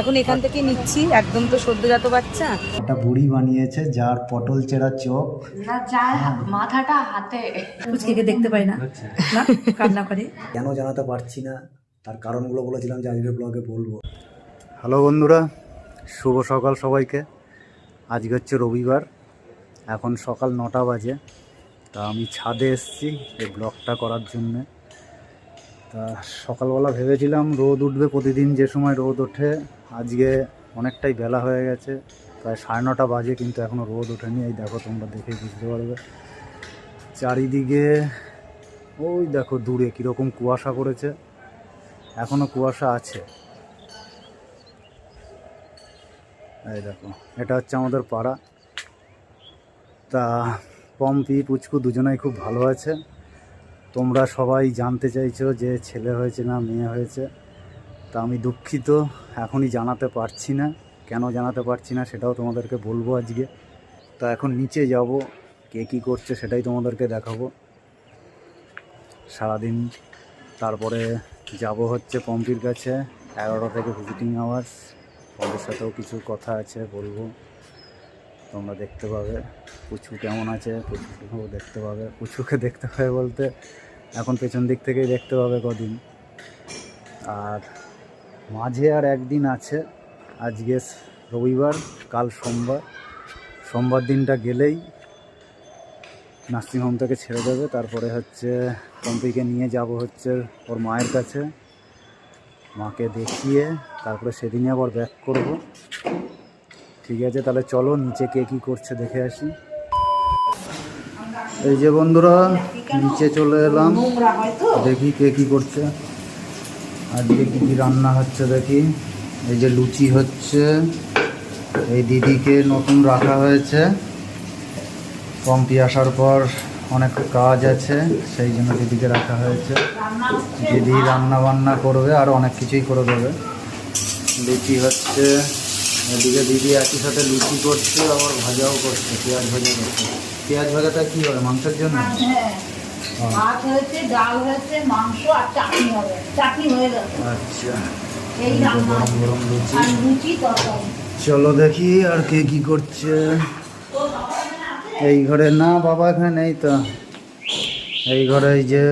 এখন এখান থেকে নিচ্ছি একদম তো সদ্যজাত বাচ্চা। একটা বুড়ি বানিয়েছে যার পটল চেরা চোখ। না যার মাথাটা হাতে। পুচকে দেখতে পাই না। না কান্না করে। কেন জানাতে পারছি না? তার কারণগুলো বলেছিলাম যে আজকের ব্লগে বলব। হ্যালো বন্ধুরা শুভ সকাল সবাইকে। আজকে হচ্ছে রবিবার এখন সকাল নটা বাজে। তা আমি ছাদে এসেছি এই ব্লগটা করার জন্যে। তা সকালবেলা ভেবেছিলাম রোদ উঠবে প্রতিদিন যে সময় রোদ ওঠে আজকে অনেকটাই বেলা হয়ে গেছে, প্রায় সাড়ে নটা বাজে, কিন্তু এখনও রোদ ওঠেনি। এই দেখো তোমরা দেখে বুঝতে পারবে। চারিদিকে, ওই দেখো দূরে কীরকম কুয়াশা করেছে এখনও কুয়াশা আছে। এই দেখো, এটা হচ্ছে আমাদের পাড়া। তা, পম্পি, পুচকু দুজনাই খুব ভালো আছে। তোমরা সবাই জানতে চাইছো যে ছেলে হয়েছে না মেয়ে হয়েছে। তা আমি দুঃখিত, এখনই জানাতে পারছি না। কেন জানাতে পারছি না সেটাও তোমাদেরকে বলব আজকে। তা এখন নিচে যাব, কে কী করছে সেটাই তোমাদেরকে দেখাবো। সারাদিন তারপরে যাব হচ্ছে পম্পির কাছে, এগারোটা থেকে ভিজিটিং আওয়ার্স পম্পির সাথেও কিছু কথা আছে বলব, তোমরা দেখতে পাবে। পুচু কেমন আছে? পুচুকেও দেখতে পাবে। পুচুকে দেখতে পাবে বলতে এখন পেছন দিক থেকেই দেখতে পাবে কদিন। আর মাঝে আর একদিন আছে। আজকে রবিবার, কাল সোমবার। সোমবার দিনটা গেলেই নার্সিংহোম থেকে ছেড়ে দেবে। তারপরে হচ্ছে পম্পিকে নিয়ে যাব হচ্ছে ওর মায়ের কাছে। মাকে দেখিয়ে তারপরে সেদিনই আবার ব্যাক করব। ঠিক আছে, তাহলে চলো নিচে কে কী করছে দেখে আসি। এই যে বন্ধুরা, নিচে চলে এলাম। দেখি কে কী করছে। আজকে কী কী রান্না হচ্ছে দেখি? এই যে লুচি হচ্ছে এই দিদিকে নতুন রাখা হয়েছে। পম্পি আসার পর অনেক কাজ আছে সেই জন্য দিদিকে রাখা হয়েছে। দিদি রান্না বান্না করবে আর অনেক কিছুই করে দেবে। লুচি হচ্ছে এদিকে দিদি একই সাথে লুচি করছে আবার ভাজাও করছে পেঁয়াজ ভাজা করছে। পেঁয়াজ ভাজাটা কী হবে মাংসের জন্য? ও, ভাত হয়েছে ডাল হয়েছে মাংস আর চাটনি হবে। চাটনি হয়ে গেছে আচ্ছা। এই এই রান্না। গরম গরম লুচি। আর লুচি তরকারি। চলো দেখি আর কে কি করছে। এই ঘরে না বাবা এখানে নেই তো। এই ঘরে এই যে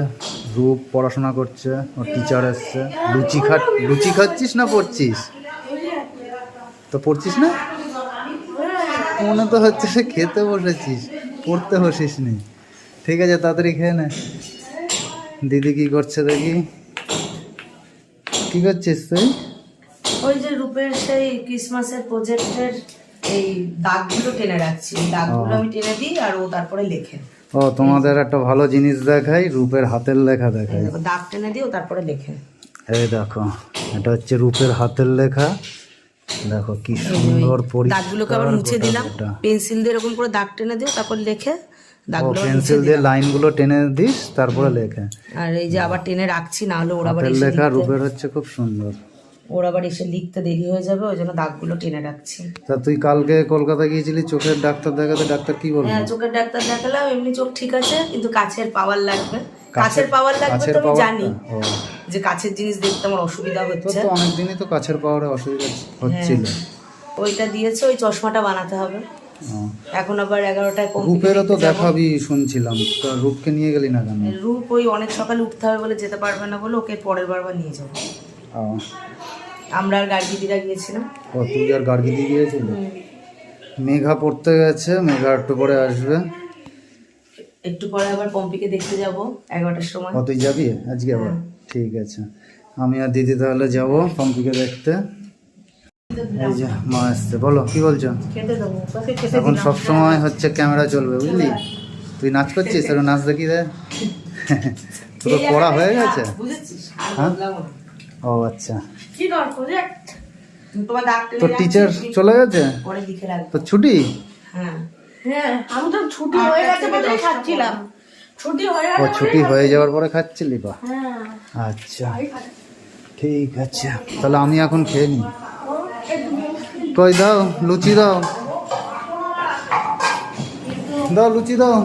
রূপ পড়াশোনা করছে ওর টিচার এসছে। লুচি খা লুচি খাচ্ছিস না পড়ছিস? তো পড়ছিস না? মনে তো হচ্ছে খেতে বসেছিস পড়তে বসিস নি ঠিক আছে তাড়াতাড়ি খেয়ে নে। দিদি কি করছে দেখি। কি করছিস তুই? ওই যে রূপের সেই ক্রিসমাসের প্রজেক্টের এই দাগগুলো টেনে রাখছি। দাগগুলো আমি টেনে দিই আর ও তারপরে লেখে। ও তোমাদের একটা ভালো জিনিস দেখাই রূপের হাতের লেখা দেখাই। দেখো, দাগ টেনে দিই ও তারপরে লেখে। এই দেখো এটা হচ্ছে রূপের হাতের লেখা। দেখো কি সুন্দর পরি দাগগুলোকে আবার মুছে দিলাম। পেন্সিল দিয়ে এরকম করে দাগ টেনে দিও তারপর লেখে। পেন্সিল দিয়ে লাইনগুলো টেনে দিস তারপরে লেখে। আর এই যে আবার টেনে রাখছি না হলে ওর আবার লেখা রূপের হচ্ছে খুব সুন্দর। ওর আবার এসে লিখতে দেরি হয়ে যাবে ওই জন্য দাগগুলো টেনে রাখছি। তা তুই কালকে কলকাতা গিয়েছিলি চোখের ডাক্তার দেখাতে ডাক্তার কি বলল? হ্যাঁ চোখের ডাক্তার দেখালাম এমনি চোখ ঠিক আছে কিন্তু কাছের পাওয়ার লাগবে। কাছের পাওয়ার লাগবে তো আমি জানি যে কাছের জিনিস দেখতে আমার অসুবিধা হচ্ছে তো অনেকদিনই তো কাছের পাওয়ারে অসুবিধা হচ্ছিল। ওইটা দিয়েছে ওই চশমাটা বানাতে হবে। এখন আবার এগারোটায় রূপেরও তো দেখাবি শুনছিলাম। রূপকে নিয়ে গেলি না কেন? রূপ ওই অনেক সকালে উঠতে হবে বলে যেতে পারবে না বলে ওকে পরের বার বার নিয়ে যাব। আমরা আর গাড়ি দিদিরা গিয়েছিলাম। ও তুই আর গার্গি দিয়ে গিয়েছিলি মেঘা পড়তে গেছে মেঘা একটু পরে আসবে। একটু পরে আবার পম্পিকে দেখতে যাব এগারোটার সময়। ও তুই যাবি? আজকে আবার? ঠিক আছে। আমি আর দিদি তাহলে যাব পম্পিকে দেখতে। এই যে মা আসছে। বলো কি বলছো? খেতে দেবো তোকে খেতে এখন সব সময় হচ্ছে ক্যামেরা চলবে বুঝলি? তুই নাচ করছিস? আর নাচ দেখি রে তোর পড়া হয়ে গেছে? হ্যাঁ? ও আচ্ছা। তোর টিচার চলে গেছে? তোর ছুটি? হ্যাঁ। হ্যাঁ আমি তো ছুটি হয়ে গেছে বলেই খাচ্ছিলাম। ছুটি হয়ে ও ছুটি হয়ে যাওয়ার পরে খাচ্ছিলি বা? হ্যাঁ। আচ্ছা। ঠিক আছে। তাহলে আমি এখন খেয়ে নিই কই দাও, লুচি দাও। দাও, লুচি দাও।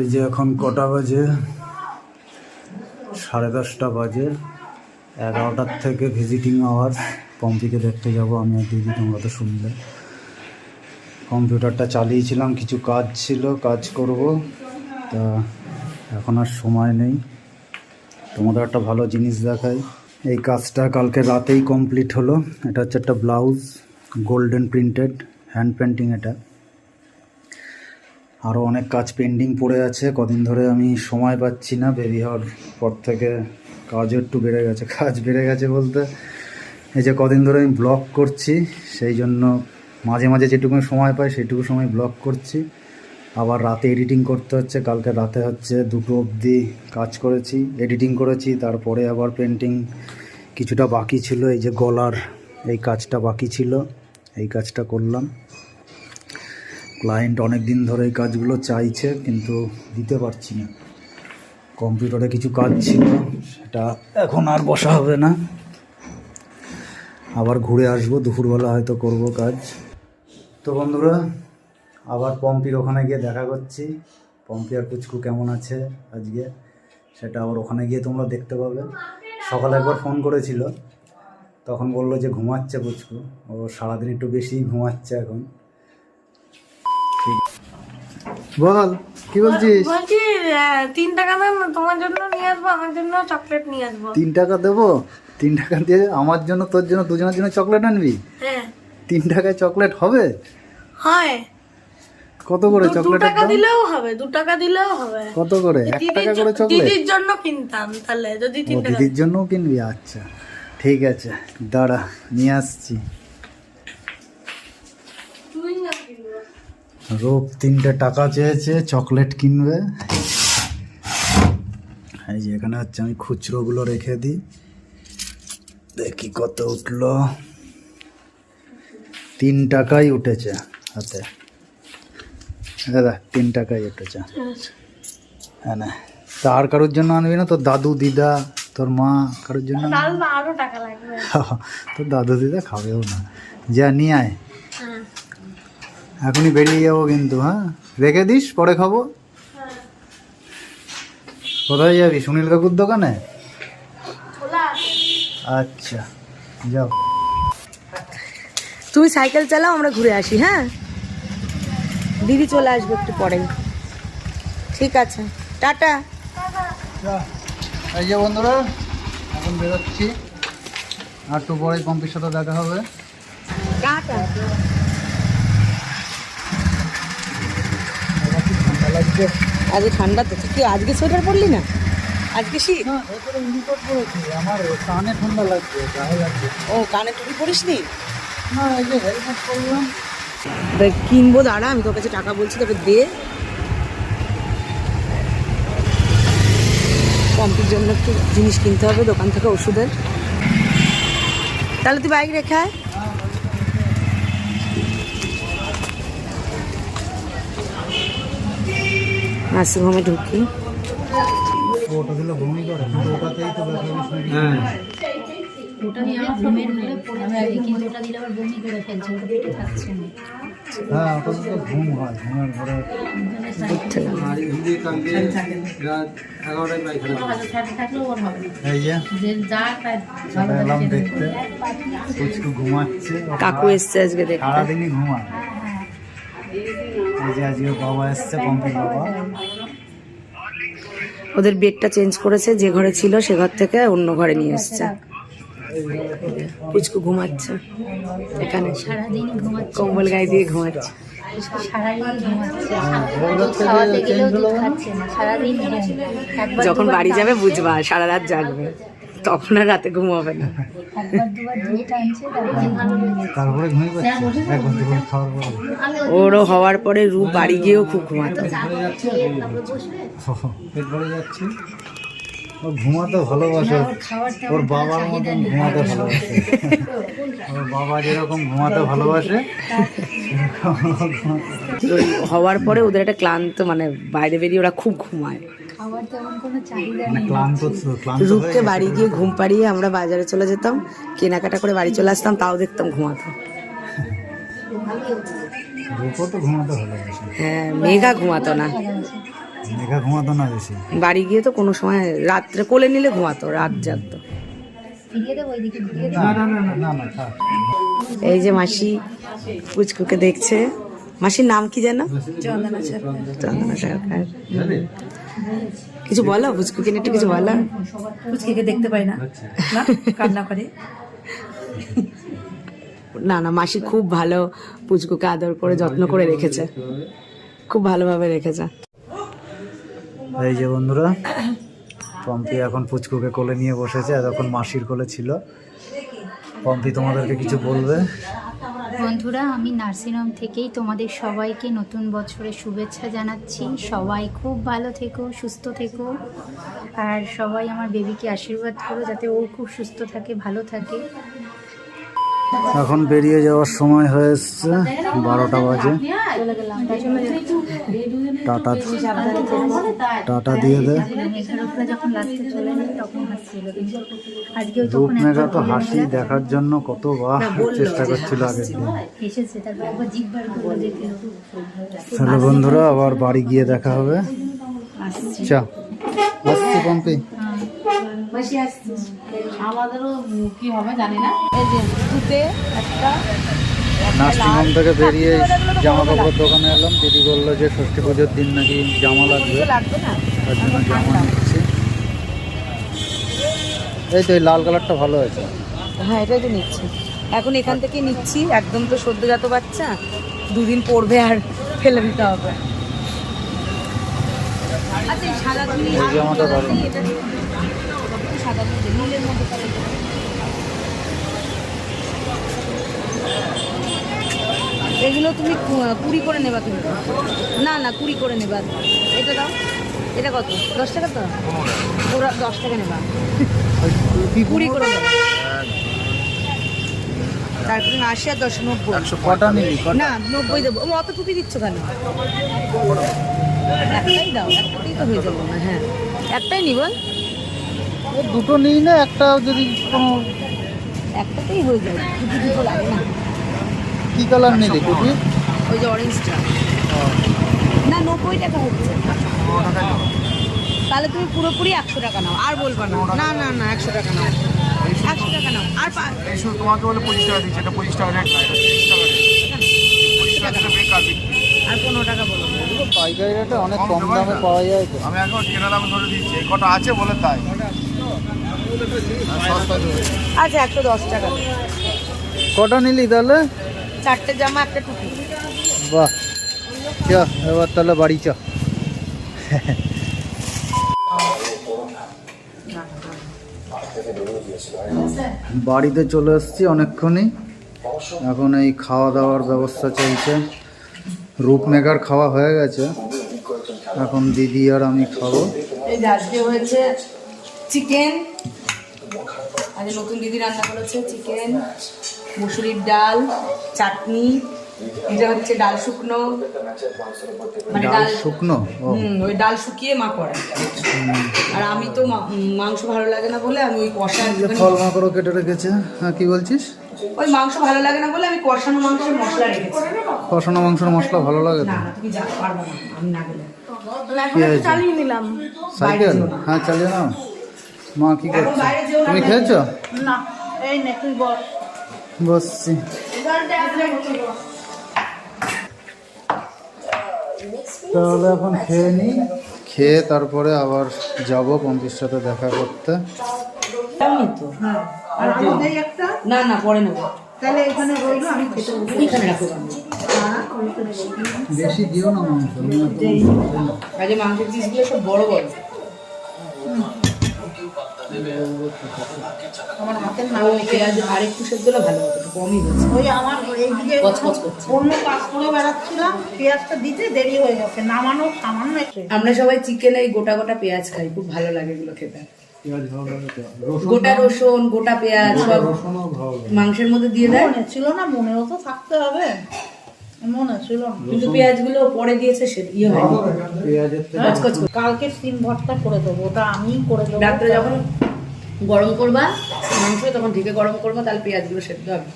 এই যে এখন কটা বাজে? সাড়ে দশটা বাজে। এগারোটার থেকে ভিজিটিং আওয়ার্স পম্পিকে দেখতে যাব, আমি আর দিদি তোমরা তো শুনলে। কম্পিউটারটা চালিয়েছিলাম, কিছু কাজ ছিল, কাজ করব। তা এখন আর সময় নেই। তোমাদের একটা ভালো জিনিস দেখাই। এই কাজটা কালকে রাতেই কমপ্লিট হলো। এটা হচ্ছে একটা blouse, golden printed, hand painting এটা। আরও অনেক কাজ পেন্ডিং পড়ে আছে, কদিন ধরে আমি সময় পাচ্ছি না। বেবি হওয়ার পর থেকে কাজও একটু বেড়ে গেছে, কাজ বেড়ে গেছে বলতে। এই যে কদিন ধরে আমি ব্লগ করছি, সেই জন্য মাঝে মাঝে যেটুকু সময় পাই সেটুকু সময় ব্লগ করছি। আবার রাতে এডিটিং করতে হচ্ছে, কালকে রাতে হচ্ছে দুটো অবধি কাজ করেছি এডিটিং করেছি, তারপরে আবার পেন্টিং কিছুটা বাকি ছিল, এই যে গলার এই কাজটা বাকি ছিল, এই কাজটা করলাম। ক্লায়েন্ট অনেক দিন ধরে এই কাজগুলো চাইছে, কিন্তু দিতে পারছি না। কম্পিউটারে কিছু কাজ ছিল, সেটা এখন আর বসা হবে না। আবার ঘুরে আসব দুপুরবেলা হয়তো করব কাজ। তো বন্ধুরা আবার পম্পির ওখানে গিয়ে দেখা করছি। পম্পি আর পুচকু কেমন আছে আজকে? সেটা আবার ওখানে গিয়ে তোমরা দেখতে পাবে। সকালে একবার ফোন করেছিল তখন বলল যে ঘুমাচ্ছে পুচকু ও সারাদিন একটু বেশি ঘুমাচ্ছে এখন। বল কি বলছিস? তিন টাকা দাম তোমার জন্য নিয়ে আসব আমার জন্য চকলেট নিয়ে আসব। তিন টাকা দেবো? তিন টাকা দিয়ে আমার জন্য তোর জন্য দুজনের জন্য চকলেট আনবি? হ্যাঁ। তিন টাকায় চকলেট হবে? হয়। কত করে চকলেটের টাকা দিলেও হবে দু টাকা দিলেও হবে। কত করে? এক টাকা করে চকলেট দিদির জন্য কিনতাম তাহলে যদি তিন টাকা দিদির জন্যও কিনবি? আচ্ছা ঠিক আছে দাঁড়া নিয়ে আসছি। রূপ তিনটে টাকা চেয়েছে চকলেট কিনবে। এই যে এখানে হচ্ছে আমি খুচরোগুলো রেখে দিই। দেখি কত উঠল। তিন টাকাই উঠেছে হাতে। দাদা তিন টাকাই উঠেছে। হ্যাঁ না। তা আর কারোর জন্য আনবি না? তোর দাদু দিদা তোর মা কারোর জন্য তোর দাদু দিদা খাবেও না। যা নিয়ে আয়। হ্যাঁ। এখনই বেরিয়ে যাব কিন্তু হ্যাঁ? রেখে দিস পরে খাব। কোথায় যাবি? সুনীল কাকুর দোকানে? আচ্ছা যাও। তুমি সাইকেল চালাও আমরা ঘুরে আসি হ্যাঁ? দিদি চলে আসবে একটু পরেই ঠিক আছে। টাটা। এই যে বন্ধুরা এখন বেরোচ্ছি। আর একটু পরে পম্পির সাথে দেখা হবে। টাটা। আজকে ঠান্ডা তো তুই কি আজকে সোয়েটার পরলি না? আজকে শীত? এরপরে ইউনিকোড পরেছি। আমার কানে ঠান্ডা লাগছে গায়ে লাগছে। ও কানে টুপি পরিস নি না এই যে হেলমেট পরলাম। কিনবো দাঁড়া আমি তোর কাছে টাকা বলছি তবে দে। পম্পির জন্য একটু জিনিস কিনতে হবে দোকান থেকে ওষুধের। তাহলে তুই বাইক রেখে আয়। নার্সিংহোমে ঢুকি। ওটা দিলে করে কিন্তু ওটাতেই তো ব্যথা বেশি। নাকি? ওটা নিয়ে আমার ঘুমের মধ্যে পড়ে কিন্তু ওটা দিলে আবার বমি করে ফেলছে ওটা পেটে থাকছে না। হ্যাঁ ওটাতে তো ঘুম হয় ঘুমের ঘরে এলাম দেখতে। পুচকু ঘুমাচ্ছে কাকু এসছে আজকে দেখতে। সারাদিনই ঘুমায়। এই যে আজকে বাবা এসছে পম্পির বাবা। ওদের বেডটা চেঞ্জ করেছে যে ঘরে ছিল সে ঘর থেকে অন্য ঘরে নিয়ে এসছে। পুচকু ঘুমাচ্ছে এখানে। কম্বল গায়ে দিয়ে ঘুমাচ্ছে। যখন বাড়ি যাবে বুঝবা সারা রাত জাগবে। তখন আর রাতে না। দুপুরে খাওয়ার পরে। ওরও হওয়ার পরে রূপ বাড়ি গিয়েও খুব ঘুমাতো। ঘুমাতে ভালোবাসে। ওর বাবার মতন ঘুমাতে ভালোবাসে। ওর বাবা যেরকম ঘুমাতে ভালোবাসে হওয়ার পরে ওদের একটা ক্লান্ত মানে বাইরে বেরিয়ে ওরা খুব ঘুমায়। খাবার তেমন কোনো চাহিদা মানে নেই। রূপকে বাড়ি গিয়ে ঘুম পাড়িয়ে আমরা বাজারে চলে যেতাম কেনাকাটা করে বাড়ি চলে আসতাম তাও দেখতাম ঘুমাতো। তো ঘুমাতে হ্যাঁ মেঘা ঘুমাতো না। মেঘা ঘুমাতো না বেশি। বাড়ি গিয়ে তো কোনো সময় রাত্রে কোলে নিলে ঘুমাতো রাত জাগতো। ফিরিয়ে দেবো ওইদিকে ফিরিয়ে না না না না না না থাক। এই যে মাসি পুচকুকে দেখছে। মাসির নাম কি যেন? চন্দনা সরকার। কিছু বলো? পুচকুকে একটু কিছু বলো? পুচকিকে দেখতে পাই না। না কান্না করে। না না মাসি খুব ভালো পুচকুকে আদর করে যত্ন করে রেখেছে। খুব ভালোভাবে রেখেছে। এই যে বন্ধুরা পম্পি এখন পুচকুকে কোলে নিয়ে বসেছে এতক্ষণ মাসির কোলে ছিল। পম্পি তোমাদেরকে কিছু বলবে? বন্ধুরা আমি নার্সিংহোম থেকেই তোমাদের সবাইকে নতুন বছরের শুভেচ্ছা জানাচ্ছি। সবাই খুব ভালো থেকো সুস্থ থেকো। আর সবাই আমার বেবিকে আশীর্বাদ করো যাতে ও খুব সুস্থ থাকে ভালো থাকে। এখন বেরিয়ে যাওয়ার সময় হয়ে এসছে বারোটা বাজে। চলে গেলাম। টাটা টাটা দিয়ে দে। মেঘার উপরে যখন লাস্টে চলে গেল তখন হাসছিল কিন্তু। আজকেও তখন রূপমেঘা তো হাসি দেখার জন্য কতবার চেষ্টা করছিল আগের দিন। তাহলে বন্ধুরা আবার বাড়ি গিয়ে দেখা হবে। চা। আসছি পম্পি। আমাদেরও কি হবে জানি না। এই যে দুধে নার্সিংহোম থেকে বেরিয়ে জামা কাপড় দোকানে এলাম। দিদি বলল যে ষষ্ঠী পুজোর দিন নাকি জামা লাগবে। তার জন্য জামা নিচ্ছি। এই তো এই লাল কালারটা ভালো আছে। হ্যাঁ এটাই তো নিচ্ছি। এখন এখান থেকে নিচ্ছি। একদম তো সদ্যজাত বাচ্চা। দুদিন পড়বে আর ফেলে দিতে হবে। আচ্ছা জামাটা ভালো। সাদা মধ্যে নীলের। এগুলো তুমি কুড়ি করে নেবা কিন্তু না না কুড়ি করে নেবা। এটা দাও। এটা কত? দশ টাকা তো? ওরা দশ টাকা নেবা। কুড়ি করে নেবা। তারপরে আশি আর দশ নব্বই? না নব্বই দেবো। ও, অত টুপি দিচ্ছ কেন? একটাই দাও একটাই তো হয়ে যাব। না হ্যাঁ একটাই দুটো নিই না একটা যদি কোনো একটাতেই হয়ে যাবে। টুপি দুটো লাগে না। কি কালার নিলি টুপি ওই যে অরেঞ্জটা না নব্বই টাকা হচ্ছে। তাহলে তুমি পুরোপুরি একশো টাকা নাও আর বলবা না। না না না একশো টাকা নাও। একশো টাকা নাও। আর পা- এই শুধু তোমাকে বলে পঁচিশ টাকা দিচ্ছে এটা পঁচিশ টাকা আর পনেরো টাকা বলো। পাইকারি রেটে অনেক কম দামে পাওয়া যায় তো। আমি এখন কেনা দামে ধরে দিচ্ছি কটা আছে বলে তাই। আচ্ছা একশো দশ টাকা। কটা নিলি তাহলে? চারটে জামা একটা টুপি। বাহ। চ এবার তাহলে বাড়ি চ। বাড়িতে চলে এসেছি অনেকক্ষণই। এখন এই খাওয়া দাওয়ার ব্যবস্থা চলছে। রূপমেঘার খাওয়া হয়ে গেছে। এখন দিদি আর আমি খাব। আজকে হয়েছে চিকেন। আজ নতুন দিদি রান্না করেছে চিকেন। মুসুরির ডাল চাটনি এটা হচ্ছে ডাল শুকনো। মানে ডাল শুকনো? হুম ওই ডাল শুকিয়ে মা করে। আর আমি তো মা- মাংস ভালো লাগে না বলে আমি ওই কষা ফল মাকড়ও কেটে রেখেছে। হ্যাঁ কি বলছিস? ওই মাংস ভালো লাগে না বলে আমি কষানো মাংসের মশলা রেখেছি। কষানো মাংসের মশলা ভালো লাগে না তুমি যা পারব না আমি না গেলে। চালিয়ে নিলাম। সাইকেল? হ্যাঁ চালিয়ে নাও। মা কি করছ? তুমি খেয়েছো? না এই নে তুই বল বসছি। তাহলে এখন খেয়ে নিই। খেয়ে তারপরে আবার যাব পম্পির সাথে দেখা করতে। আমি তো। আর এই একটা? না না পরে নেব। তাহলে এখানে রইল আমি খেতে এখানে রাখো বেশি। দিও না মাংস আগে মাংসের পিসগুলো সব বড় বড়। আমার হাতের আর ওই পেঁয়াজ আর একটু সেদ্ধ হলে ভালো হতো একটু কমই হচ্ছে। ওই আমার এইদিকে অন্য কাজ করে বেড়াচ্ছিলাম পেঁয়াজটা দিতে দেরি হয়ে গেছে নামানো সামান্য একটু। আমরা সবাই চিকেনে এই গোটা গোটা পেঁয়াজ খাই খুব ভালো লাগে এগুলো খেতে। গোটা রসুন গোটা পেঁয়াজ সব। মাংসের মধ্যে দিয়ে দেয়? মনে ছিল না মনেও তো থাকতে হবে। মনে ছিল কিন্তু পেঁয়াজগুলো পরে দিয়েছে সে ইয়ে করে। কালকে সিম ভর্তা করে দেবো ওটা আমি করে দেবো। রাত্রে যখন গরম করবা মাংস তখন ঢেকে গরম করবা তাহলে পেঁয়াজগুলো সেদ্ধ হবে।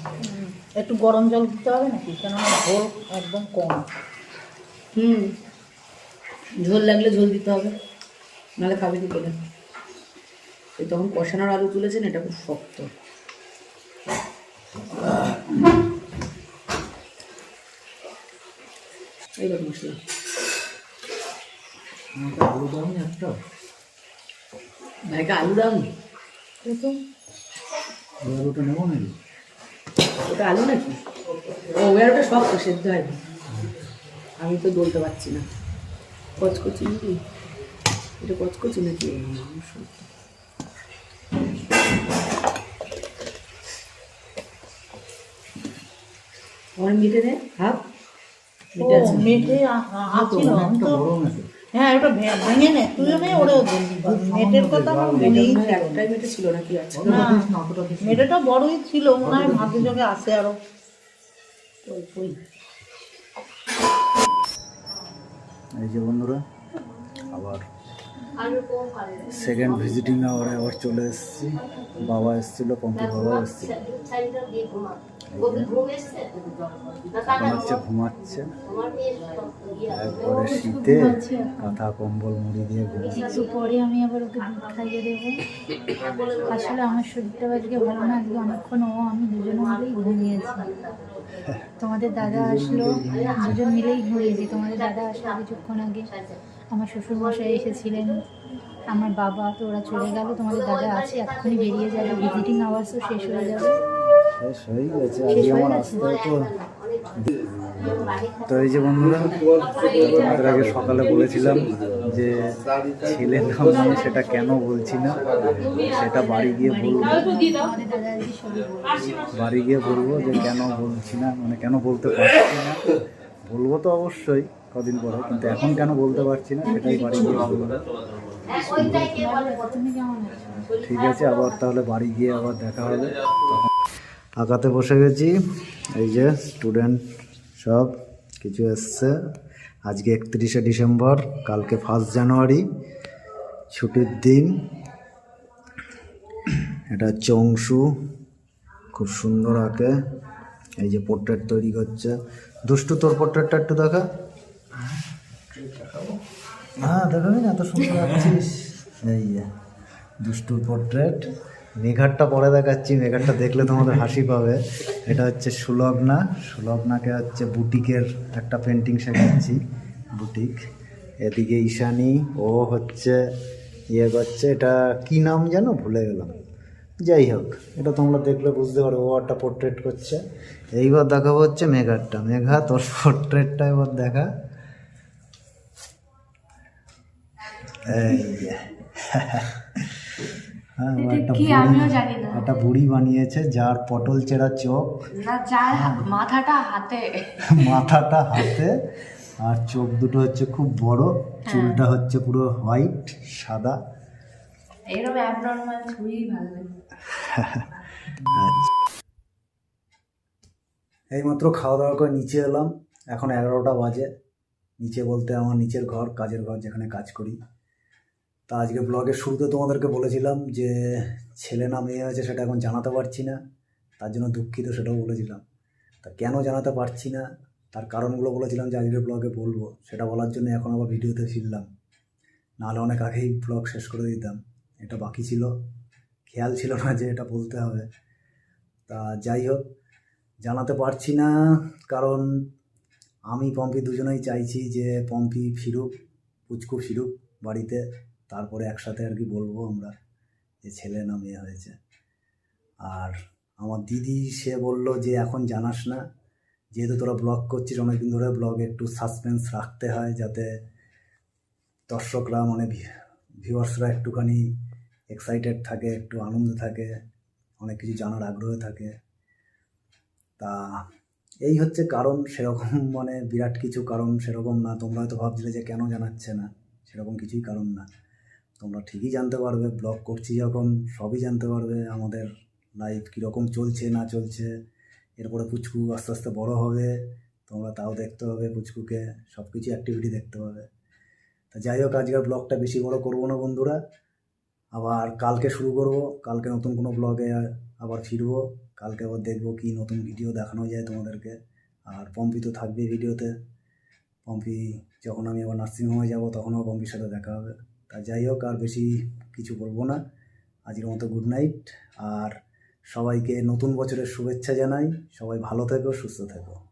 একটু গরম জল দিতে হবে নাকি? কেননা ঝোল একদম কম। হুম। ঝোল লাগলে ঝোল দিতে হবে নাহলে খাবে কি করে? এই তখন কষানোর আলু তুলেছেন এটা খুব শক্ত। এই রকম মশলা দাম ভাইকে আলু নেব নাকি? ওটা আলু নাকি? ও সেদ্ধ হয়। আমি তো বলতে পারছি না। কচকচি নাকি? এটা কচকচি নাকি? আমার মিটে নে হাফ। মিটে আছে মেটে আমি তো হ্যাঁ ওটা ভেঙে নে তুইও নে ওরেও দিবি মেটের কথা আমার মনেই এটা ছিল না। একটাই মেটে ছিল নাকি আছে না মেটেটা বড়ই ছিল মনে হয় ভাগ্য যোগে আসে আরও। এই যে বন্ধুরা আবার সেকেন্ড ভিজিটিং আওয়ারে আবার চলে এসেছি। বাবা এসেছিল পম্পি বাবা এসেছিল। এখন হচ্ছে ঘুমাচ্ছে একবারে শীতে কাঁথা কম্বল মুড়ি দিয়ে ঘুমাচ্ছে। পরে আমি আবার ওকে দুধ খাইয়ে দেবো। আসলে আমার শরীরটা আজকে ভালো না আজকে অনেকক্ষণ ও আমি দুজনে মিলেই ঘুমিয়েছি। তোমাদের দাদা আসলো দুজন মিলেই ঘুমিয়েছি তোমাদের দাদা আসলো কিছুক্ষণ আগে। আমার শ্বশুর মশাই এসেছিলেন আমার বাবা তো ওরা চলে গেল তোমাদের দাদা আছে এক্ষুনি বেরিয়ে যাবে। ভিজিটিং আওয়ার্সও শেষ হয়ে যাবে। শেষ হয়ে গেছে আজকে আমার আসতে তো তো এই যে বন্ধুরা তোমাদের আগে সকালে বলেছিলাম যে ছেলে না মেয়ে সেটা কেন বলছি না, সেটা বাড়ি গিয়ে বলব। বাড়ি গিয়ে বলব যে কেন বলছি না মানে কেন বলতে পারছি না। বলব তো অবশ্যই কদিন পরে, কিন্তু এখন কেন বলতে পারছি না, সেটাই বাড়ি গিয়ে বলব। ঠিক আছে, আবার তাহলে বাড়ি গিয়ে আবার দেখা হবে। তখন আঁকাতে বসে গেছি। এই যে স্টুডেন্ট সব কিছু এসছে। আজকে একত্রিশে ডিসেম্বর, কালকে ফার্স্ট জানুয়ারি ছুটির দিন। এটা অংশু খুব সুন্দর আঁকে। এই যে পোর্ট্রেট তৈরি করছে। দুষ্টু, তোর পোর্ট্রেটটা একটু দেখা। হ্যাঁ দেখাবি না? এত সুন্দর আঁকছিস। এই দুষ্টুর পোর্ট্রেট মেঘারটা পরে দেখাচ্ছি, মেঘারটা দেখলে তোমাদের হাসি পাবে। এটা হচ্ছে সুলগ্না, সুলগ্নাকে হচ্ছে বুটিকের একটা পেন্টিং শেখাচ্ছি বুটিক। এদিকে ঈশানী, ও হচ্ছে ইয়ে করছে, এটা কি নাম যেন? ভুলে গেলাম। যাই হোক, এটা তোমরা দেখলে বুঝতে পারো, ও একটা পোর্ট্রেট করছে। এইবার দেখাবো হচ্ছে মেঘারটা। মেঘা, তোর পোর্ট্রেটটা এবার দেখা। এই একটা বুড়ি- একটা বুড়ি বানিয়েছে যার পটল চেরা চোখ। মাথাটা হাতে। মাথাটা হাতে আর চোখ দুটো হচ্ছে খুব বড় চুলটা হচ্ছে পুরো হোয়াইট সাদা। এরকম অ্যাবনর্মাল ভালো এইমাত্র খাওয়া দাওয়া করে নিচে এলাম। এখন এগারোটা বাজে। নিচে বলতে আমার নিচের ঘর কাজের ঘর যেখানে কাজ করি। তা আজকে ব্লগের শুরুতে তোমাদেরকে বলেছিলাম যে, ছেলে না মেয়ে হয়েছে সেটা এখন জানাতে পারছি না। তার জন্য দুঃখিত সেটাও বলেছিলাম। তা কেন জানাতে পারছি না? তার কারণগুলো বলেছিলাম যে আজকের ব্লগে বলব। সেটা বলার জন্য এখন আবার ভিডিওতে ফিরলাম। নাহলে অনেক আগেই ব্লগ শেষ করে দিতাম। এটা বাকি ছিল। খেয়াল ছিল না যে এটা বলতে হবে। তা যাই হোক, জানাতে পারছি না। কারণ আমি পম্পি দুজনেই চাইছি যে পম্পি ফিরুক, পুচকু ফিরুক বাড়িতে। তারপরে একসাথে আর কি বলব আমরা যে ছেলে না মেয়ে হয়েছে। আর আমার দিদি, সে বলল যে, এখন জানাস না, যেহেতু তোরা ব্লগ করছিস, অনেকদিন ধরে ব্লগে একটু সাসপেন্স রাখতে হয় যাতে দর্শকরা মানে ভিউয়ার্সরা একটুখানি এক্সাইটেড থাকে, একটু আনন্দ থাকে, অনেক কিছু জানার আগ্রহ থাকে। তা এই হচ্ছে কারণ, সেরকম মানে বিরাট কিছু কারণ, সেরকম না। তোমরা হয়তো ভাবছিলে যে, কেন জানাচ্ছে না? সেরকম কিছুই কারণ না। তোমরা ঠিকই জানতে পারবে, ব্লগ করছি যখন, সবই জানতে পারবে আমাদের লাইফ কীরকম চলছে, না চলছে। এরপরে পুচকু আস্তে আস্তে বড় হবে, তোমরা তাও দেখতে হবে পুচকুকে সব কিছু অ্যাক্টিভিটি দেখতে পাবে। তা যাই হোক, আজকের ব্লগটা বেশি বড় করব না বন্ধুরা। আবার কালকে শুরু করব, কালকে নতুন কোনো ব্লগে আবার ফিরবো, কালকে আবার দেখব কি নতুন ভিডিও দেখানো যায় তোমাদেরকে। আর পম্পি তো থাকবে ভিডিওতে পম্পি, যখন আমি আবার নার্সিংহোমে যাব, তখনও পম্পির সাথে দেখা হবে। তা যাই হোক, আর বেশি কিছু বলব না। আজকের মতো গুড নাইট আর সবাইকে নতুন বছরের শুভেচ্ছা জানাই। সবাই ভালো থেকো, সুস্থ থেকো।